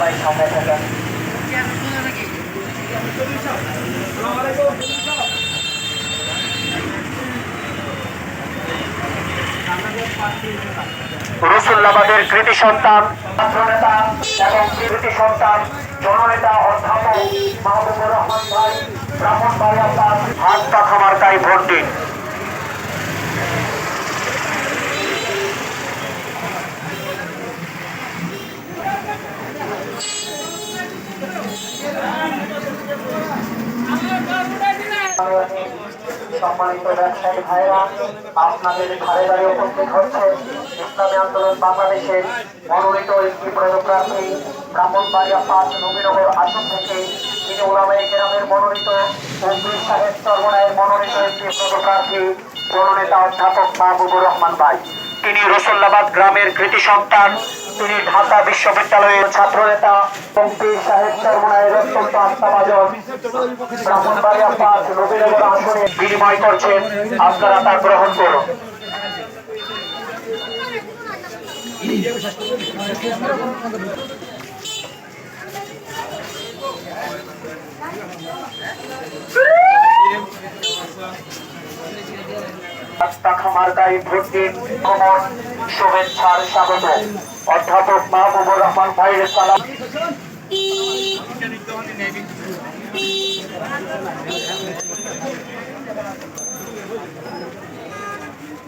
ভাই সঙ্গে থাকেন রসুল্লাবাদের কৃতি সন্তান, ছাত্রনেতা এবং কৃতি সন্তান, জননেতা, অধ্যাপক মাহবুবুর রহমান ভাই ব্রাহ্মণ ভাই আপনার হাত পাখা মার্কায় ভোট দিন। মনোনীত একটি পদপ্রার্থী ব্রাহ্মণবাড়িয়া পাঁচ নবীনগর আসন থেকে। তিনি ওলামাই গ্রামের মনোনীত উদ্দিন সাহেব মনোনীত একটি পদপ্রার্থী জননেতা অধ্যাপক মাহবুবুর রহমান ভাই। তিনি রসুল্লাবাদ গ্রামের কৃতি সন্তান তিনি ঢাকা বিশ্ববিদ্যালয়ের ছাত্রনেতা এবং পীর সাহেব সর্বনায়ের অত্যন্ত আস্থাভাজন বিনিময় করছেন। আপনারা তা গ্রহণ করুন। পাখা মার্কায় ভোট দিন শুভেচ্ছার স্বাগত। অধ্যাপক মাহবুবুর রহমান ভাইয়ের সালাম।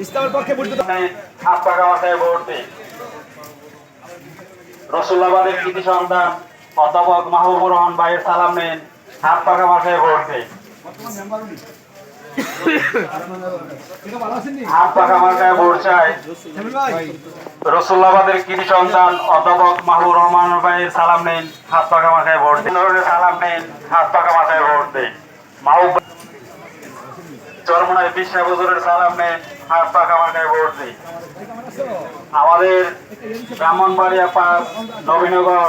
ইসলামের পক্ষে মাথায় ভোট দিন। রসুল্লাবাদের কৃতি সন্তান অধ্যাপক মাহবুবুর রহমান ভাইয়ের সালাম নেন হাত পাকা মাথায় ভোট দিন। রসুল্লাবাদের কৃতি সন্তান অধ্যাপক মাহবুব রহমান ভাইয়ের সালাম নেন হাত পাকা মাথায় ভোট দিন সালাম নেন হাত পাকা মাথায় ভোট দিন মাহবুব চরমনায় বিশ্বা বজুরের সালাম নেন হাত পাকা মাথায় ভোট দিন আমাদের ব্রাহ্মণবাড়িয়া পাঁচ নবীনগর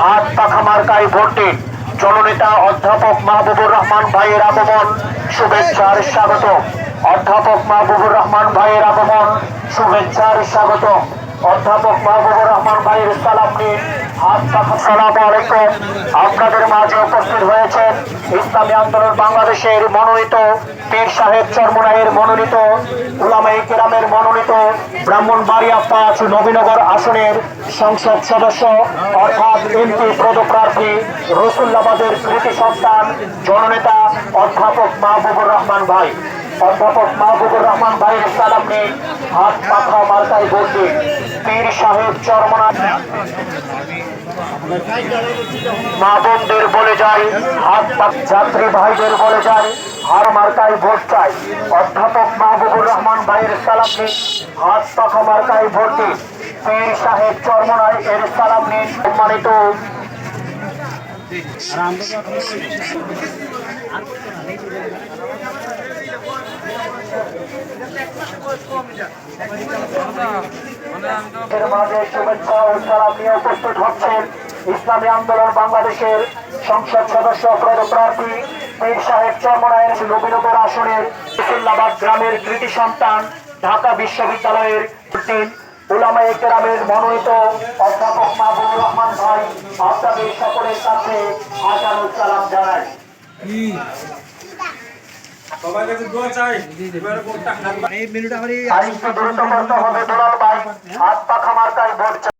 হাত পাখা মার্কায় দিন জননেতা অধ্যাপক মাহবুবুর রহমান ভাইয়ের আগমন। শুভেচ্ছার স্বাগত অধ্যাপক মাহবুবুর রহমান ভাইয়ের আগমন। শুভেচ্ছার স্বাগত অধ্যাপক মাহবুবুর রহমান ভাইয়ের সালাম নিন হাত পাখা সালাম আলাইকুম। আপনাদের মাঝে উপস্থিত হয়েছেন ইসলামী আন্দোলন বাংলাদেশের মনোনীত পীর সাহেব চরমুনাইয়ের মনোনীত উলামাই কেরামের মনোনীত, ব্রাহ্মণবাড়িয়া পাঁচ নবীনগর আসনের সংসদ সদস্য, অর্থাৎ এমপি, পদপ্রার্থী, রসুল্লাবাদের কৃতি সন্তান, জননেতা অধ্যাপক মাহবুবুর রহমান ভাই। অধ্যাপক মাহবুবুর রহমান ভাইয়ের সালাম হাত পাখা মার্কায় দিন। পীর সাহেব চরমনা মা বোনদের বলে যাই, হাত যাত্রী ভাইদের বলে যাই, হার মার্কায় ভোট চাই। অধ্যাপক মাহবুবুর রহমান ভাইয়ের সালাম হাত পাখা মার্কায় দিন। পীর সাহেব চরমনায় এর সালাম নিন সম্মানিত। এর ইসলামী আন্দোলন বাংলাদেশের সংসদ সদস্য পদপ্রার্থী পীর সাহেব চরমনায়ের নবীনগর আসনের ইসুল্লাবাদ গ্রামের কৃতি সন্তান, ঢাকা বিশ্ববিদ্যালয়ের তিন উলামায়ে কেরামের মনোনীত অধ্যাপক মাহবুবুর রহমান ভাই, আপনাদের সকলের কাছে হাজার সালাম জানাই। সবার কাছে দোয়া চাই এবারে ভোটটা এই মিনিট আমার এই আরেকটু দ্রুত করতে হবে দুলাল ভাই হাত পাখা মার্কায় ভোট চাই।